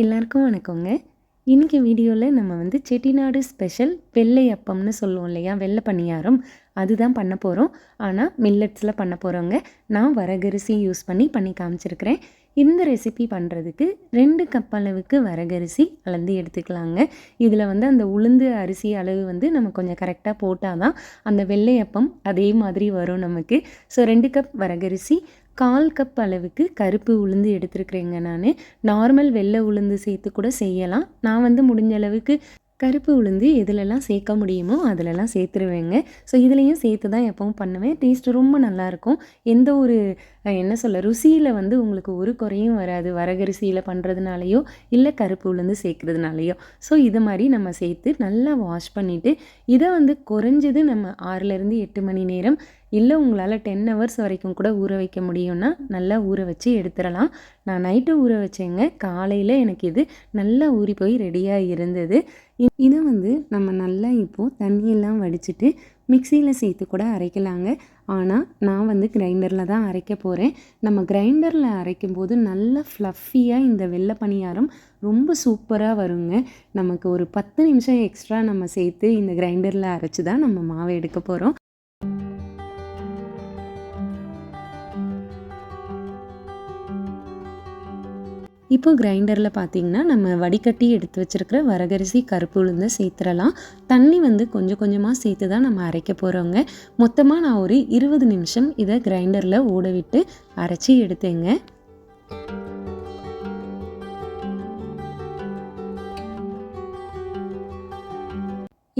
எல்லாருக்கும் வணக்கங்க. இன்றைக்கி வீடியோவில் நம்ம வந்து செட்டிநாடு ஸ்பெஷல் வெள்ளை அப்பம்னு சொல்லுவோம் இல்லையா? வெள்ளை பணியாரம். அதுதான் பண்ண போகிறோம் ஆனால் மில்லட்ஸில் பண்ண போகிறோங்க நான் வரகரிசி யூஸ் பண்ணி பண்ணி காமிச்சிருக்கிறேன். இந்த ரெசிபி பண்ணுறதுக்கு ரெண்டு கப் அளவுக்கு வரகரிசி அளந்து எடுத்துக்கலாங்க. இதில் வந்து அந்த உளுந்து அரிசி அளவு வந்து நம்ம கொஞ்சம் கரெக்டாக போட்டால் தான் அந்த வெள்ளை அப்பம் அதே மாதிரி வரும் நமக்கு. ஸோ ரெண்டு கப் வரகரிசி கால் கப் அளவுக்கு கருப்பு உளுந்து எடுத்துருக்குறேங்க நான். நார்மல் வெள்ளை உளுந்து சேர்த்து கூட செய்யலாம். நான் வந்து முடிஞ்ச அளவுக்கு கருப்பு உளுந்து எதுலெல்லாம் சேர்க்க முடியுமோ அதிலெல்லாம் சேர்த்துருவேங்க. ஸோ இதுலேயும் சேர்த்து தான் எப்பவும் பண்ணுவேன். டேஸ்ட் ரொம்ப நல்லாயிருக்கும் எந்த ஒரு என்ன சொல்ல ருசியில் வந்து உங்களுக்கு ஒரு குறையும் வராது. வரகரிசியில் பண்ணுறதுனாலையோ இல்லை கருப்பு உளுந்து சேர்க்குறதுனாலையோ. ஸோ இது மாதிரி நம்ம சேர்த்து நல்லா வாஷ் பண்ணிவிட்டு இதை வந்து குறைஞ்சது நம்ம ஆறுலேருந்து எட்டு மணி நேரம் இல்லை உங்களால் டென் ஹவர்ஸ் வரைக்கும் கூட ஊற வைக்க முடியும்னா நல்லா ஊற வச்சு எடுத்துடலாம். நான் நைட்டு ஊற வச்சேங்க. காலையில் எனக்கு இது நல்லா ஊறி போய் ரெடியாக இருந்தது. இதை வந்து நம்ம நல்லா இப்போது தண்ணியெல்லாம் வடிச்சிட்டு மிக்சியில் சேர்த்து கூட அரைக்கலாங்க. ஆனால் நான் வந்து கிரைண்டரில் தான் அரைக்க போகிறேன் நம்ம கிரைண்டரில் அரைக்கும் போது நல்லா ஃப்ளஃபியாக இந்த வெள்ளை பணியாரம் ரொம்ப சூப்பராக வருங்க. நமக்கு ஒரு பத்து நிமிஷம் எக்ஸ்ட்ரா நம்ம சேர்த்து இந்த கிரைண்டரில் அரைச்சி தான் நம்ம மாவை எடுக்க போகிறோம் இப்போ கிரைண்டரில் பார்த்தீங்கன்னா நம்ம வடிகட்டி எடுத்து வச்சுருக்கிற வரகரிசி கருப்பு உளுந்தை சேர்த்துடலாம். தண்ணி வந்து கொஞ்சம் கொஞ்சமாக சேர்த்து தான் நம்ம அரைக்க போகிறோங்க மொத்தமாக நான் ஒரு இருபது நிமிஷம் இதை கிரைண்டரில் ஓட விட்டு அரைச்சி எடுத்தேங்க.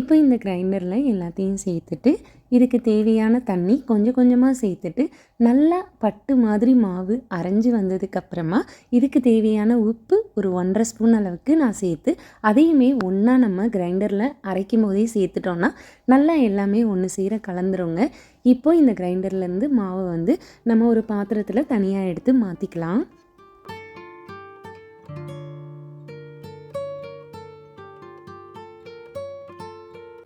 இப்போ இந்த கிரைண்டரில் எல்லாத்தையும் சேர்த்துட்டு இதுக்கு தேவையான தண்ணி கொஞ்சம் கொஞ்சமாக சேர்த்துட்டு நல்லா பட்டு மாதிரி மாவு அரைஞ்சி வந்ததுக்கப்புறமா இதுக்கு தேவையான உப்பு ஒரு ஒன்றரை ஸ்பூன் அளவுக்கு நான் சேர்த்து அதையுமே ஒன்றா நம்ம கிரைண்டரில் அரைக்கும் போதே சேர்த்துட்டோன்னா நல்லா எல்லாமே ஒன்று சேர கலந்துருங்க. இப்போ இந்த கிரைண்டர்லேருந்து மாவை வந்து நம்ம ஒரு பாத்திரத்தில் தனியாக எடுத்து மாற்றிக்கலாம்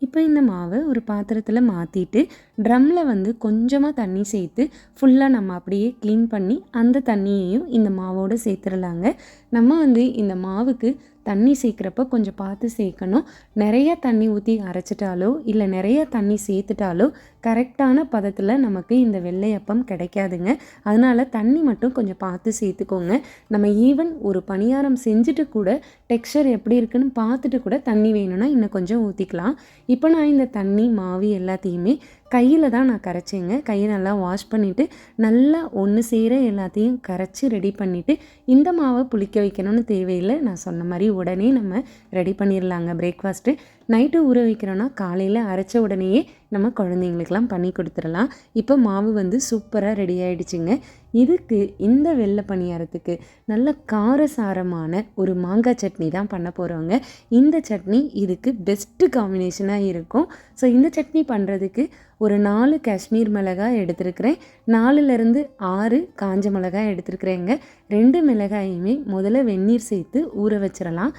இப்போ இந்த மாவை ஒரு பாத்திரத்தில் மாற்றிட்டு ட்ரம்மில் வந்து கொஞ்சமாக தண்ணி சேர்த்து ஃபுல்லாக நம்ம அப்படியே க்ளீன் பண்ணி அந்த தண்ணியையும் இந்த மாவோடு சேர்த்துடலாங்க நம்ம வந்து இந்த மாவுக்கு தண்ணி சேர்க்குறப்ப கொஞ்சம் பார்த்து சேர்க்கணும். நிறைய தண்ணி ஊற்றி அரைச்சிட்டாலோ இல்லை நிறைய தண்ணி சேர்த்துட்டாலோ கரெக்டான பதத்தில் நமக்கு இந்த வெள்ளையப்பம் கிடைக்காதுங்க. அதனால் தண்ணி மட்டும் கொஞ்சம் பார்த்து சேர்த்துக்கோங்க. நம்ம ஈவன் ஒரு பணியாரம் செஞ்சுட்டு கூட டெக்ஸ்சர் எப்படி இருக்குன்னு பார்த்துட்டு கூட தண்ணி வேணும்னா இன்னும் கொஞ்சம் ஊற்றிக்கலாம் இப்போ நான் இந்த தண்ணி மாவு எல்லாத்தையுமே கையில் தான் நான் கரைச்சேங்க. கையை நல்லா வாஷ் பண்ணிவிட்டு நல்லா ஒன்று சேர எல்லாத்தையும் கரைச்சி ரெடி பண்ணிவிட்டு இந்த மாவை புளிக்க வைக்கணும்னு தேவையில்லை. நான் சொன்ன மாதிரி உடனே நம்ம ரெடி பண்ணிடலாங்க பிரேக்ஃபாஸ்ட்டு நைட்டு ஊற வைக்கிறோன்னா காலையில் அரைச்ச உடனேயே நம்ம குழந்தைங்களுக்கெல்லாம் பண்ணி கொடுத்துடலாம். இப்போ மாவு வந்து சூப்பராக ரெடி ஆகிடுச்சிங்க இதுக்கு இந்த வெள்ளை பணியாரத்துக்கு நல்ல காரசாரமான ஒரு மாங்காய் சட்னி தான் பண்ண போகிறோங்க இந்த சட்னி இதுக்கு பெஸ்ட்டு காம்பினேஷனாக இருக்கும். ஸோ இந்த சட்னி பண்ணுறதுக்கு ஒரு நாலு காஷ்மீர் மிளகாய் எடுத்துருக்கிறேன். நாலுலேருந்து ஆறு காஞ்ச மிளகாய் எடுத்துருக்குறேங்க. ரெண்டு மிளகாயுமே முதல்ல வெந்நீர் சேர்த்து ஊற வச்சிடலாம்.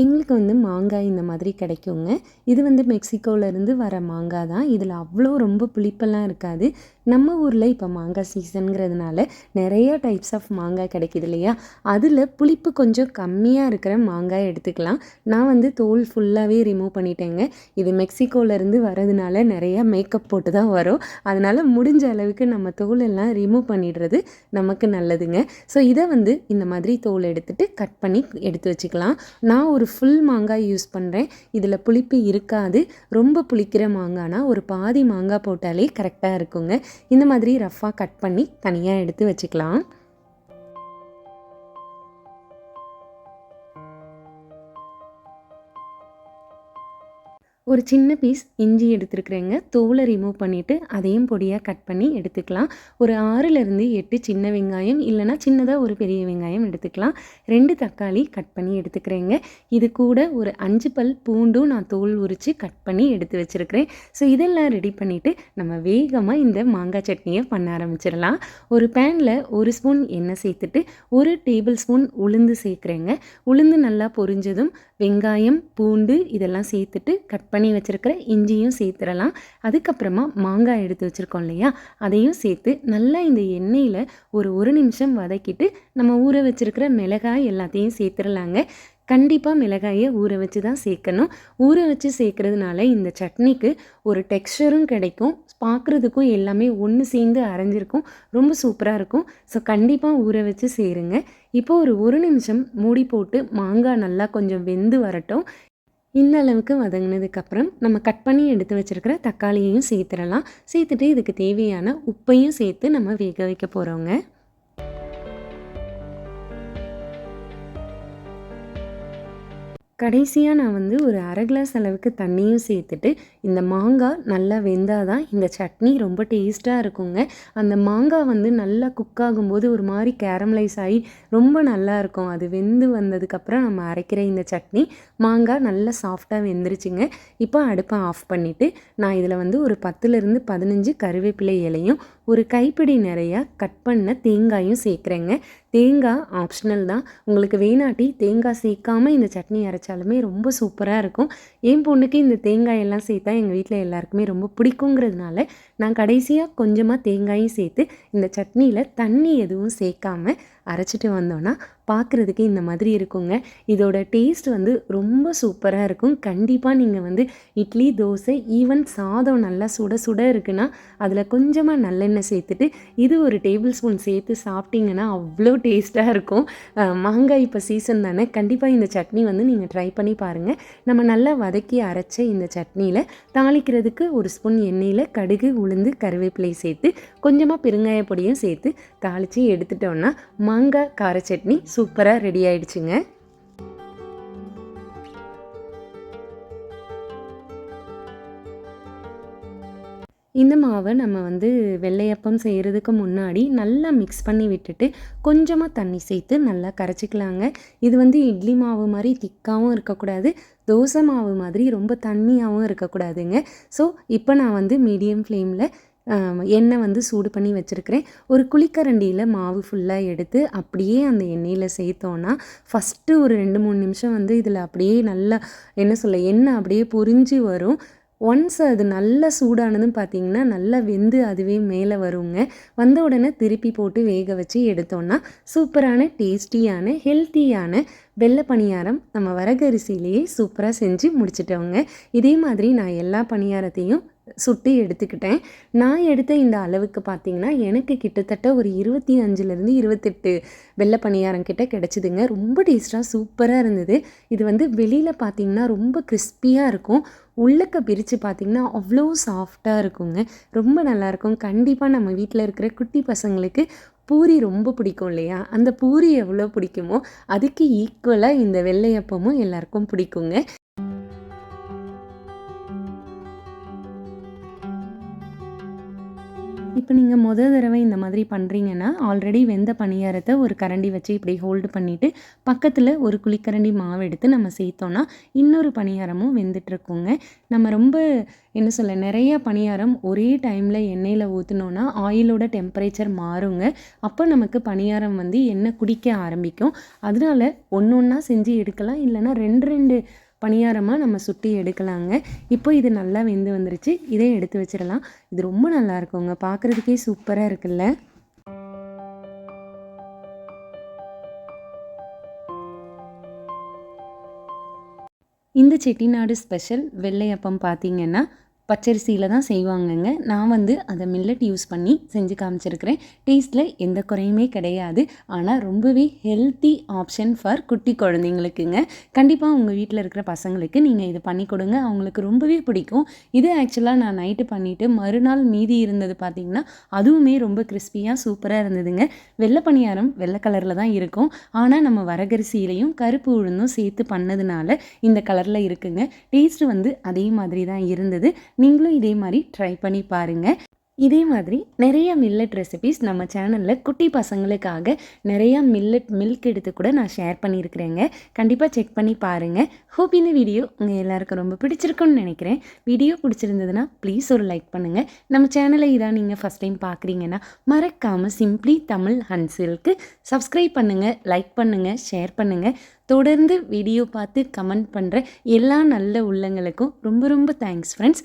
எங்களுக்கு வந்து மாங்காய் இந்த மாதிரி கிடைக்குங்க. இது வந்து மெக்சிகோவிலேருந்து வர மாங்காய் தான். இதில் அவ்வளோ ரொம்ப புளிப்பெல்லாம் இருக்காது. நம்ம ஊரில் இப்போ மாங்காய் சீசனுங்கிறதுனால நிறைய டைப்ஸ் ஆஃப் மாங்காய் கிடைக்கிது இல்லையா? அதில் புளிப்பு கொஞ்சம் கம்மியாக இருக்கிற மாங்காய் எடுத்துக்கலாம். நான் வந்து தோல் ஃபுல்லாகவே ரிமூவ் பண்ணிட்டேங்க. இது மெக்சிகோலேருந்து வரதுனால நிறையா மேக்கப் போட்டு தான் வரும். அதனால் முடிஞ்ச அளவுக்கு நம்ம தோல் எல்லாம் ரிமூவ் பண்ணிடுறது நமக்கு நல்லதுங்க. ஸோ இதை வந்து இந்த மாதிரி தோல் எடுத்துகிட்டு கட் பண்ணி எடுத்து வச்சுக்கலாம். நான் ஒரு ஃபுல் மாங்காய் யூஸ் பண்ணுறேன் இதில் புளிப்பு இருக்காது. ரொம்ப புளிக்கிற மாங்காய்னா ஒரு பாதி மாங்காய் போட்டாலே கரெக்டாக இருக்குங்க. இந்த மாதிரி ரஃப்பாக கட் பண்ணி தனியாக எடுத்து வச்சுக்கலாம். ஒரு சின்ன பீஸ் இஞ்சி எடுத்துருக்குறேங்க. தோலை ரிமூவ் பண்ணிவிட்டு அதையும் பொடியாக கட் பண்ணி எடுத்துக்கலாம். ஒரு ஆறுலேருந்து எட்டு சின்ன வெங்காயம் இல்லைனா சின்னதாக ஒரு பெரிய வெங்காயம் எடுத்துக்கலாம். ரெண்டு தக்காளி கட் பண்ணி எடுத்துக்கிறேங்க. இது கூட ஒரு அஞ்சு பல் பூண்டும் நான் தோல் உரித்து கட் பண்ணி எடுத்து வச்சுருக்கிறேன். ஸோ இதெல்லாம் ரெடி பண்ணிவிட்டு நம்ம வேகமாக இந்த மாங்காய் சட்னியை பண்ண ஆரம்பிச்சிடலாம். ஒரு பேனில் ஒரு ஸ்பூன் எண்ணெய் சேர்த்துட்டு ஒரு டேபிள் ஸ்பூன் உளுந்து சேர்க்குறேங்க. உளுந்து நல்லா பொரிஞ்சதும் வெங்காயம் பூண்டு இதெல்லாம் சேர்த்துட்டு கட் பண்ணி வச்சுருக்கிற இஞ்சியும் சேர்த்துடலாம். அதுக்கப்புறமா மாங்காய் எடுத்து வச்சுருக்கோம் இல்லையா? அதையும் சேர்த்து நல்லா இந்த எண்ணெயில் ஒரு ஒரு நிமிஷம் வதக்கிட்டு நம்ம ஊற வச்சுருக்கிற மிளகாய் எல்லாத்தையும் சேர்த்துடலாங்க. கண்டிப்பாக மிளகாயை ஊற வச்சு தான் சேர்க்கணும். ஊற வச்சு சேர்க்கறதுனால இந்த சட்னிக்கு ஒரு டெக்ஸ்டரும் கிடைக்கும். பார்க்குறதுக்கும் எல்லாமே ஒன்று சேர்ந்து அரைஞ்சிருக்கும். ரொம்ப சூப்பராக இருக்கும். ஸோ கண்டிப்பாக ஊற வச்சு சேருங்க. இப்போ ஒரு ஒரு நிமிஷம் மூடி போட்டு மாங்காய் நல்லா கொஞ்சம் வெந்து வரட்டும். இந்த அளவுக்கு வதங்கினதுக்கப்புறம் நம்ம கட் பண்ணி எடுத்து வச்சுருக்கிற தக்காளியையும் சேர்த்துடலாம். சேர்த்துட்டு இதுக்கு தேவையான உப்பையும் சேர்த்து நம்ம வேக வைக்க போகிறோங்க கடைசியாக நான் வந்து ஒரு அரை கிளாஸ் அளவுக்கு தண்ணியும் சேர்த்துட்டு இந்த மாங்காய் நல்லா வெந்தால் தான் இந்த சட்னி ரொம்ப டேஸ்ட்டாக இருக்குங்க. அந்த மாங்காய் வந்து நல்லா குக் ஆகும்போது ஒரு மாதிரி கேரமலைஸ் ஆகி ரொம்ப நல்லா இருக்கும். அது வெந்து வந்ததுக்கப்புறம் நம்ம அரைக்கிற இந்த சட்னி மாங்காய் நல்லா சாஃப்டாக வெந்துருச்சுங்க. இப்போ அடுப்பை ஆஃப் பண்ணிவிட்டு நான் இதில் வந்து ஒரு பத்துலேருந்து பதினஞ்சு கருவேப்பிலை இலையும் ஒரு கைப்பிடி நிறையா கட் பண்ண தேங்காயும் சேர்க்குறேங்க. தேங்காய் ஆப்ஷனல் தான். உங்களுக்கு வேணாட்டி தேங்காய் சேர்க்காம இந்த சட்னி அரைச்சாலுமே ரொம்ப சூப்பராக இருக்கும். என் பொண்ணுக்கு இந்த தேங்காய் எல்லாம் சேர்த்தா எங்கள் வீட்டில் எல்லாருக்குமே ரொம்ப பிடிக்குங்கிறதுனால நான் கடைசியாக கொஞ்சமாக தேங்காயும் சேர்த்து இந்த சட்னியில் தண்ணி எதுவும் சேர்க்காம அரைச்சிட்டு வந்தோன்னா பார்க்குறதுக்கு இந்த மாதிரி இருக்குங்க. இதோட டேஸ்ட் வந்து ரொம்ப சூப்பராக இருக்கும். கண்டிப்பாக நீங்கள் வந்து இட்லி தோசை ஈவன் சாதம் நல்லா சுட சுட இருக்குன்னா அதில் கொஞ்சமாக நல்லெண்ணெய் சேர்த்துட்டு இது ஒரு டேபிள் ஸ்பூன் சேர்த்து சாப்பிட்டீங்கன்னா அவ்வளோ டேஸ்ட்டாக இருக்கும். மாங்காய் இப்போ சீசன் தானே. கண்டிப்பாக இந்த சட்னி வந்து நீங்கள் ட்ரை பண்ணி பாருங்கள் நம்ம நல்லா வதக்கி அரைச்ச இந்த சட்னியில் தாளிக்கிறதுக்கு ஒரு ஸ்பூன் எண்ணெயில் கடுகு உளுந்து கருவேப்பிலை சேர்த்து கொஞ்சமாக பெருங்காய பொடியும் சேர்த்து தாளித்து எடுத்துட்டோன்னா மாங்காய் கார சட்னி சூப்பராக ரெடி ஆயிடுச்சுங்க. இந்த மாவை நம்ம வந்து வெள்ளையப்பம் செய்கிறதுக்கு முன்னாடி நல்லா மிக்ஸ் பண்ணி விட்டுட்டு கொஞ்சமாக தண்ணி சேர்த்து நல்லா கரைச்சிக்கலாங்க. இது வந்து இட்லி மாவு மாதிரி திக்காகவும் இருக்கக்கூடாது தோசை மாவு மாதிரி ரொம்ப தண்ணியாகவும் இருக்கக்கூடாதுங்க. ஸோ இப்போ நான் வந்து மீடியம் ஃப்ளேமில் எண்ணெய் வந்து சூடு பண்ணி வச்சுருக்கிறேன். ஒரு குழிக்கரண்டியில் மாவு ஃபுல்லாக எடுத்து அப்படியே அந்த எண்ணெயில் சேர்த்தோன்னா ஃபஸ்ட்டு ஒரு ரெண்டு மூணு நிமிஷம் வந்து இதில் அப்படியே நல்லா என்ன சொல்ல எண்ணெய் அப்படியே பொறிஞ்சு வரும். ஒன்ஸ் அது நல்லா சூடானதும் பார்த்திங்கன்னா நல்லா வெந்து அதுவே மேலே வருங்க. வந்த உடனே திருப்பி போட்டு வேக வச்சு எடுத்தோன்னா சூப்பரான டேஸ்டியான ஹெல்த்தியான வெள்ளை பணியாரம் நம்ம வரகரிசியிலேயே சூப்பராக செஞ்சு முடிச்சிட்டோங்க. இதே மாதிரி நான் எல்லா பணியாரத்தையும் சுட்டி எடுத்துக்கிட்டேன். நான் எடுத்த இந்த அளவுக்கு பார்த்திங்கன்னா எனக்கு கிட்டத்தட்ட ஒரு இருபத்தி அஞ்சுலேருந்து இருபத்தெட்டு வெள்ளை பணியாரம் கிட்ட கிடச்சிதுங்க. ரொம்ப டேஸ்ட்டாக சூப்பராக இருந்தது. இது வந்து வெளியில் பார்த்திங்கன்னா ரொம்ப கிறிஸ்பியாக இருக்கும். உள்ளக்க பிரித்து பார்த்திங்கன்னா அவ்வளோ சாஃப்டாக இருக்குங்க. ரொம்ப நல்லாயிருக்கும் கண்டிப்பாக நம்ம வீட்டில் இருக்கிற குட்டி பசங்களுக்கு பூரி ரொம்ப பிடிக்கும் இல்லையா? அந்த பூரி எவ்வளோ பிடிக்குமோ அதுக்கு ஈக்குவலாக இந்த வெள்ளையப்பமும் எல்லாருக்கும் பிடிக்குங்க. இப்போ நீங்கள் முத தடவை இந்த மாதிரி பண்ணுறீங்கன்னா ஆல்ரெடி வெந்த பணியாரத்தை ஒரு கரண்டி வச்சு இப்படி ஹோல்டு பண்ணிவிட்டு பக்கத்தில் ஒரு குழிக்கரண்டி மாவு எடுத்து நம்ம சேர்த்தோன்னா இன்னொரு பணியாரமும் வெந்துட்டுருக்குங்க. நம்ம ரொம்ப என்ன சொல்ல நிறைய பணியாரம் ஒரே டைமில் எண்ணெயில் ஊற்றினோன்னா ஆயிலோட டெம்பரேச்சர் மாறுங்க. அப்போ நமக்கு பணியாரம் வந்து எண்ணெய் குடிக்க ஆரம்பிக்கும். அதனால ஒன்று ஒன்றா செஞ்சு எடுக்கலாம். இல்லைன்னா ரெண்டு ரெண்டு பணியாரமாக நம்ம சுட்டி எடுக்கலாங்க. இப்போ இது நல்லா வெந்து வந்துருச்சு. இதே எடுத்து வச்சிடலாம். இது ரொம்ப நல்லா இருக்குங்க. பார்க்குறதுக்கே சூப்பராக இருக்குல்ல? இந்த செட்டிநாடு ஸ்பெஷல் வெள்ளையப்பம் பார்த்தீங்கன்னா பச்சரிசியில் தான் செய்வாங்கங்க. நான் வந்து அதை மில்லட் யூஸ் பண்ணி செஞ்சு காமிச்சிருக்கிறேன். டேஸ்ட்டில் எந்த குறையுமே கிடையாது. ஆனால் ரொம்பவே ஹெல்த்தி ஆப்ஷன் ஃபார் குட்டி குழந்தைங்களுக்குங்க. கண்டிப்பாக உங்கள் வீட்டில் இருக்கிற பசங்களுக்கு நீங்கள் இது பண்ணி கொடுங்க. அவங்களுக்கு ரொம்பவே பிடிக்கும். இது ஆக்சுவலாக நான் நைட்டு பண்ணிவிட்டு மறுநாள் மீதி இருந்தது பார்த்திங்கன்னா அதுவுமே ரொம்ப கிறிஸ்பியாக சூப்பராக இருந்ததுங்க. வெள்ளை பணியாரம் வெள்ளை கலரில் தான் இருக்கும். ஆனால் நம்ம வரகரிசியிலையும் கருப்பு உளுந்தும் சேர்த்து பண்ணதுனால இந்த கலரில் இருக்குங்க. டேஸ்ட்டு வந்து அதே மாதிரி தான் இருந்தது. நீங்களும் இதே மாதிரி ட்ரை பண்ணி பாருங்கள் இதே மாதிரி நிறைய மில்லட் ரெசிபீஸ் நம்ம சேனலில் குட்டி பசங்களுக்காக நிறையா மில்லட் மில்க் எடுத்து கூட நான் ஷேர் பண்ணியிருக்கிறேங்க. கண்டிப்பாக செக் பண்ணி பாருங்கள் ஹோப் இந்த வீடியோ உங்கள் எல்லாருக்கும் ரொம்ப பிடிச்சிருக்குன்னு நினைக்கிறேன். வீடியோ பிடிச்சிருந்ததுன்னா ப்ளீஸ் ஒரு லைக் பண்ணுங்கள் நம்ம சேனலை இதான் நீங்கள் ஃபஸ்ட் டைம் பார்க்குறீங்கன்னா மறக்காமல் சிம்ப்ளி தமிழ் ஹன்சில்க்கு சப்ஸ்கிரைப் பண்ணுங்கள் லைக் பண்ணுங்கள் ஷேர் பண்ணுங்கள் தொடர்ந்து வீடியோ பார்த்து கமெண்ட் பண்ணுற எல்லா நல்ல உள்ளங்களுக்கும் ரொம்ப ரொம்ப தேங்க்ஸ் ஃப்ரெண்ட்ஸ்